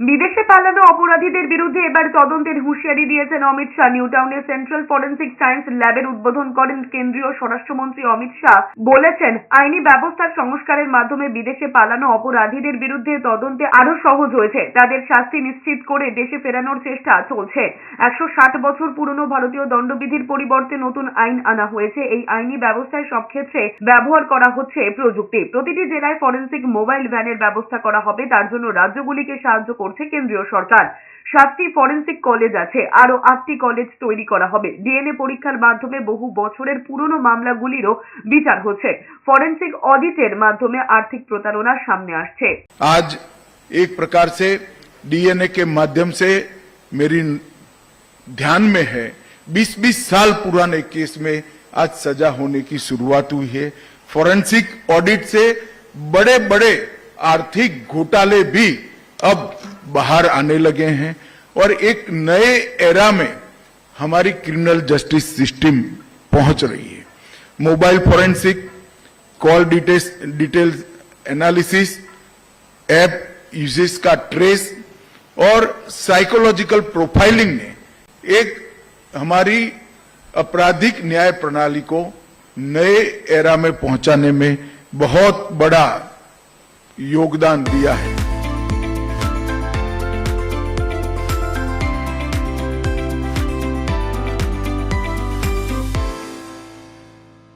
বিদেশে পালানো অপরাধীদের বিরুদ্ধে এবার তদন্তের হুঁশিয়ারি দিয়েছেন অমিত শাহ। নিউ টাউনের সেন্ট্রাল ফরেন্সিক সায়েন্স ল্যাবের উদ্বোধন করেন কেন্দ্রীয় স্বরাষ্ট্রমন্ত্রী অমিত শাহ। বলেছেন, আইনি ব্যবস্থার সংস্কারের মাধ্যমে বিদেশে পালানো অপরাধীদের বিরুদ্ধে তদন্তে আরও সহজ হয়েছে। তাদের শাস্তি নিশ্চিত করে দেশে ফেরানোর চেষ্টা চলছে। একশো ষাট বছর পুরনো ভারতীয় দণ্ডবিধির পরিবর্তে নতুন আইন আনা হয়েছে। এই আইনি ব্যবস্থায় সব ক্ষেত্রে ব্যবহার করা হচ্ছে প্রযুক্তি। প্রতিটি জেলায় ফরেন্সিক মোবাইল ভ্যানের ব্যবস্থা করা হবে। তার জন্য রাজ্যগুলিকে সাহায্য করছে কেন্দ্রীয় সরকার সাতটি ফরেন্সিক কলেজ আছে আরো আটটি কলেজ তৈরি করা হবে ডিএনএ পরীক্ষার মাধ্যমে বহু বছরের পুরনো মামলাগুলিরও বিচার হচ্ছে ফরেন্সিক অডিটের মাধ্যমে আর্থিক প্রতারণার সামনে আসছে आज एक प्रकार से डीएनए के माध्यम से मेरी ध्यान में है 20-20 साल पुराने केस में आज सजा होने की शुरुआत हुई है फॉरेंसिक ऑडिट से बड़े बड़े आर्थिक घोटाले भी अब बाहर आने लगे हैं और एक नए एरा में हमारी क्रिमिनल जस्टिस सिस्टम पहुँच रही है। Mobile forensic call details details analysis app usage का ट्रेस और साइकोलॉजिकल प्रोफाइलिंग ने एक हमारी आपराधिक न्याय प्रणाली को नए एरा में पहुँचाने में बहुत बड़ा योगदान दिया है।